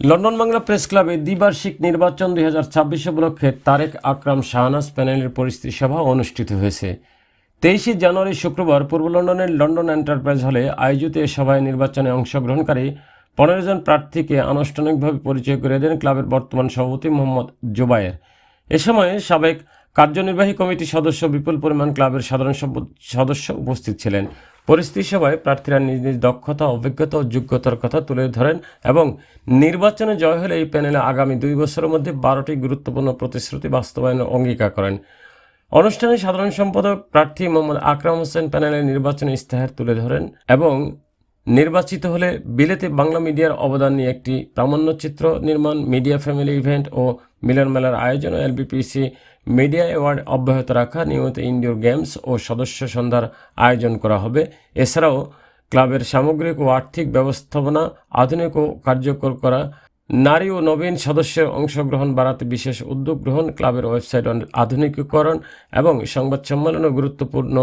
London Bangla press ক্লাবে দ্বিবার্ষিক নির্বাচন দুই হাজার ছাব্বিশ উপলক্ষে তারেক আকরাম শাহনাজ প্যানেলের পরিস্থিতি সভা অনুষ্ঠিত হয়েছে। তেইশে জানুয়ারি শুক্রবার পূর্ব লন্ডনের লন্ডন এন্টারপ্রাইজ হলে আয়োজিত এ সভায় নির্বাচনে অংশগ্রহণকারী পনেরো জন প্রার্থীকে আনুষ্ঠানিকভাবে পরিচয় করে দেন ক্লাবের বর্তমান সভাপতি মোহাম্মদ জোবায়ের। এ সময় সাবেক কার্যনির্বাহী কমিটির সদস্য বিপুল পরিমাণ ক্লাবের সাধারণ সদস্য উপস্থিত ছিলেন। পরিস্থিতি সভায় প্রার্থীরা নিজ নিজ দক্ষতা, অভিজ্ঞতা ও যোগ্যতার কথা তুলে ধরেন এবং নির্বাচনে জয় হলে এই প্যানেলে আগামী দুই বছরের মধ্যে বারোটি গুরুত্বপূর্ণ প্রতিশ্রুতি বাস্তবায়নের অঙ্গীকার করেন। অনুষ্ঠানে সাধারণ সম্পাদক প্রার্থী মোহাম্মদ আকরাম হোসেন প্যানেলের নির্বাচনী ইস্তেহার তুলে ধরেন এবং নির্বাচিত হলে বিলেতে বাংলা মিডিয়ার অবদান নিয়ে একটি প্রামাণ্যচিত্র নির্মাণ, মিডিয়া ফ্যামিলি ইভেন্ট ও মিলন মেলার আয়োজন ও এলবিপিসি মিডিয়া অ্যাওয়ার্ড অব্যাহত রাখা, নিয়মিত ইনডোর গেমস ও সদস্য সন্ধ্যার আয়োজন করা হবে। এছাড়াও ক্লাবের সামগ্রিক ও আর্থিক ব্যবস্থাপনা, আধুনিক ও কার্যকর করা, নারী ও নবীন সদস্যের অংশগ্রহণ বাড়াতে বিশেষ উদ্যোগ গ্রহণ, ক্লাবের ওয়েবসাইট আধুনিকীকরণ এবং সংবাদ সম্মেলন গুরুত্বপূর্ণ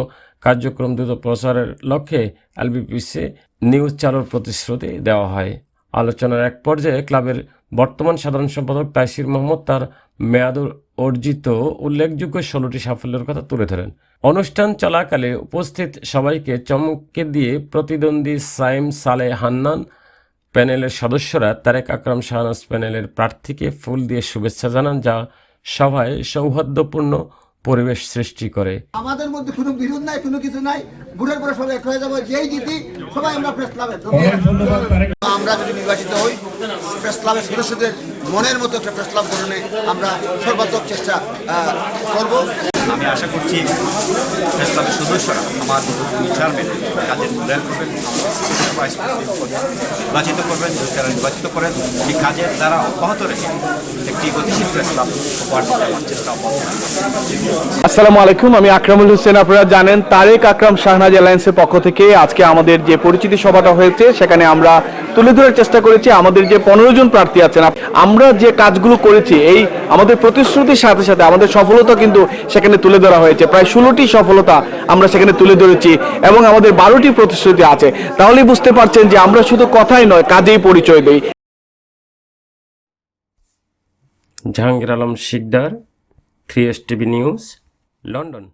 কার্যক্রম দ্রুত প্রচারের লক্ষ্যে এলবিপিসি নিউজ চালুর প্রতিশ্রুতি দেওয়া হয়। আলোচনার এক পর্যায়ে ক্লাবের বর্তমান সাধারণ সম্পাদক তাইসির মোহাম্মদ তার মেয়াদ অর্জিত উল্লেখযোগ্য ষোলোটি সাফল্যের কথা তুলে ধরেন। অনুষ্ঠান চলাকালে উপস্থিত সবাইকে চমকে দিয়ে প্রতিদ্বন্দ্বী সাইম সালে হান্নান প্যানেলের সদস্যরা তারেক আকরাম শাহনাজ প্যানেলের প্রার্থীকে ফুল দিয়ে শুভেচ্ছা জানান, যা সভায় সৌহার্দ্যপূর্ণ পরিবেশ সৃষ্টি করে। আমাদের মধ্যে কোনো বিরোধ নাই কোনো কিছু নাই। বুড়ের পরে সবাই এক হয়ে যাব যেই জিতি সবাই আমরা প্রেস ক্লাবে আমরা যদি নির্বাচিত হই প্রেস ক্লাবের সদস্যদের মনের মতো একটা প্রেস ক্লাব গঠনে আমরা সর্বাত্মক চেষ্টা করব। আমি আশা করছি প্রেস ক্লাবের সদস্যরা আমার চেয়ারম্যান কাজের মূল্যায়ন করবেন ভাইস প্রেসিডেন্ট নির্বাচিত করবেন যারা নির্বাচিত করেন এই কাজের দ্বারা অব্যাহত রেখে একটি আসসালামু আলাইকুম, আমি আকরামুল হোসেন। আপনারা জানেন তারেক আকরাম শাহনাজ অ্যালায়েন্সের পক্ষ থেকে আজকে আমাদের যে পরিচিতি সভাটা হয়েছে, সেখানে আমরা তুলে ধরার চেষ্টা করেছি। আমাদের যে পনেরো জন প্রার্থী আছেন আমরা যে কাজগুলো করেছি, এই আমাদের প্রতিশ্রুতির সাথে সাথে আমাদের সফলতা কিন্তু সেখানে তুলে ধরা হয়েছে। প্রায় ষোলোটি সফলতা আমরা সেখানে তুলে ধরেছি এবং আমাদের বারোটি প্রতিশ্রুতি আছে। তাহলেই বুঝতে পারছেন যে আমরা শুধু কথাই নয়, কাজেই পরিচয় দেই। Jahangir Alam Sikdar three S TV news London.